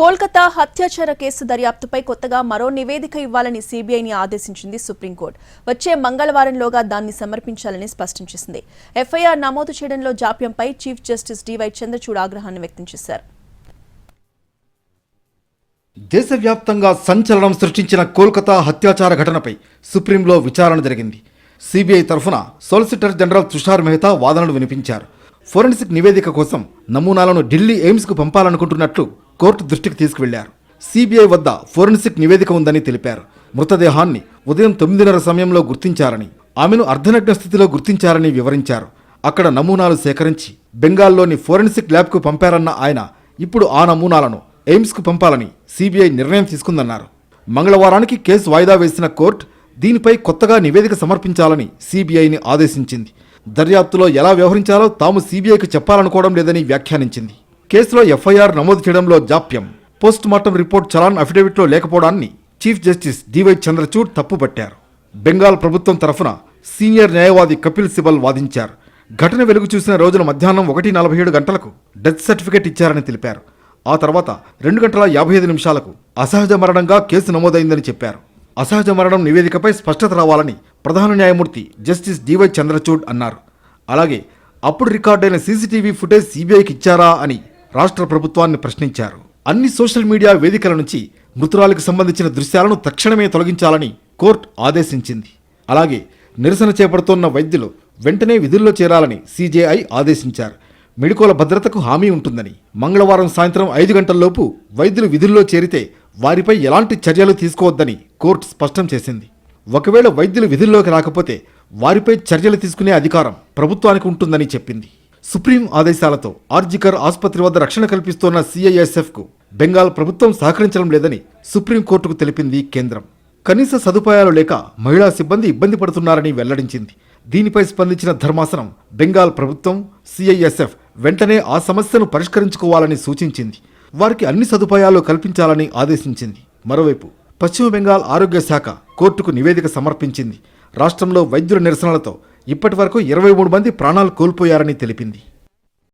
Kolkata హత్యాచార case దర్యాప్తుపై కొత్తగా మరో నివేదిక ఇవ్వాలని సీబీఐని ఆదేశించింది సుప్రీంకోర్టు. వచ్చే మంగళవారంలోగా దాన్ని సమర్పించాలని స్పష్టం చేసింది. ఎఫ్ఐఆర్ నమోదు చేయడంలో జాప్యంపై chief justice D Y Chandrachud ఆగ్రహాన్ని వ్యక్తం చేశారు. దేశవ్యాప్తంగా సంచలనం సృష్టించిన కోల్కతా హత్యాచార ఘటనపై సుప్రీంలో విచారణ జరిగింది. సిబిఐ తరఫున సోలిసిటర్ జనరల్ తుషార్ మెహతా వాదనలు వినిపించారు. ఫోరెన్సిక్ నివేదిక కోసం నమూనాలను ఢిల్లీ ఎయిమ్స్కు పంపాలనుకుంటున్నట్లు కోర్టు దృష్టికి తీసుకువెళ్ళారు. సిబిఐ వద్ద ఫోరెన్సిక్ నివేదిక ఉందని తెలిపారు. మృతదేహాన్ని ఉదయం తొమ్మిదిన్నర సమయంలో గుర్తించారని ఆమెను అర్ధనగ్న స్థితిలో గుర్తించారని వివరించారు. అక్కడ నమూనాలు సేకరించి బెంగాల్లోని ఫోరెన్సిక్ ల్యాబ్కు పంపారన్న ఆయన ఇప్పుడు ఆ నమూనాలను ఎయిమ్స్కు పంపాలని సిబిఐ నిర్ణయం తీసుకుందన్నారు. మంగళవారానికి కేసు వాయిదా వేసిన కోర్టు దీనిపై కొత్తగా నివేదిక సమర్పించాలని సిబిఐని ఆదేశించింది. దర్యాప్తులో ఎలా వ్యవహరించాలో తాము సిబిఐకి చెప్పాలనుకోవడం లేదని వ్యాఖ్యానించింది. కేసులో ఎఫ్ఐఆర్ నమోదు చేయడంలో జాప్యం. పోస్ట్ మార్టం రిపోర్ట్ చలాన్ అఫిడవిట్లో లేకపోవడాన్ని చీఫ్ జస్టిస్ డివై చంద్రచూడ్ తప్పుపట్టారు. బెంగాల్ ప్రభుత్వం తరఫున సీనియర్ న్యాయవాది కపిల్ సిబల్ వాదించారు. ఘటన వెలుగు చూసిన రోజున మధ్యాహ్నం ఒకటి నలభై ఏడు గంటలకు డెత్ సర్టిఫికేట్ ఇచ్చారని తెలిపారు. ఆ తర్వాత రెండు గంటల యాభై ఐదు నిమిషాలకు అసహజ మరణంగా కేసు నమోదైందని చెప్పారు. అసహజ మరణం నివేదికపై స్పష్టత రావాలని ప్రధాన న్యాయమూర్తి జస్టిస్ డివై చంద్రచూడ్ అన్నారు. అలాగే అప్పుడు రికార్డైన సీసీటీవీ ఫుటేజ్ సీబీఐకి ఇచ్చారా అని రాష్ట్ర ప్రభుత్వాన్ని ప్రశ్నించారు. అన్ని సోషల్ మీడియా వేదికల నుంచి మృతురాలకు సంబంధించిన దృశ్యాలను తక్షణమే తొలగించాలని కోర్టు ఆదేశించింది. అలాగే నిరసన చేపడుతోన్న వైద్యులు వెంటనే విధుల్లో చేరాలని సీజేఐ ఆదేశించారు. మెడికోల భద్రతకు హామీ ఉంటుందని మంగళవారం సాయంత్రం ఐదు గంటల్లోపు వైద్యులు విధుల్లో చేరితే వారిపై ఎలాంటి చర్యలు తీసుకోవద్దని కోర్టు స్పష్టం చేసింది. ఒకవేళ వైద్యులు విధుల్లోకి రాకపోతే వారిపై చర్యలు తీసుకునే అధికారం ప్రభుత్వానికి ఉంటుందని చెప్పింది. సుప్రీం ఆదేశాలతో ఆర్జికర్ ఆసుపత్రి వద్ద రక్షణ కల్పిస్తోన్న సిఐఎస్ఎఫ్కు బెంగాల్ ప్రభుత్వం సహకరించడం లేదని సుప్రీంకోర్టుకు తెలిపింది కేంద్రం. కనీస సదుపాయాలు లేక మహిళా సిబ్బంది ఇబ్బంది పడుతున్నారని వెల్లడించింది. దీనిపై స్పందించిన ధర్మాసనం బెంగాల్ ప్రభుత్వం సిఐఎస్ఎఫ్ వెంటనే ఆ సమస్యను పరిష్కరించుకోవాలని సూచించింది. వారికి అన్ని సదుపాయాలు కల్పించాలని ఆదేశించింది. మరోవైపు పశ్చిమ బెంగాల్ ఆరోగ్య శాఖ కోర్టుకు నివేదిక సమర్పించింది. రాష్ట్రంలో వైద్యుల నిరసనలతో ఇప్పటి వరకు ఇరవై మూడు మంది ప్రాణాలు కోల్పోయారని తెలిపింది.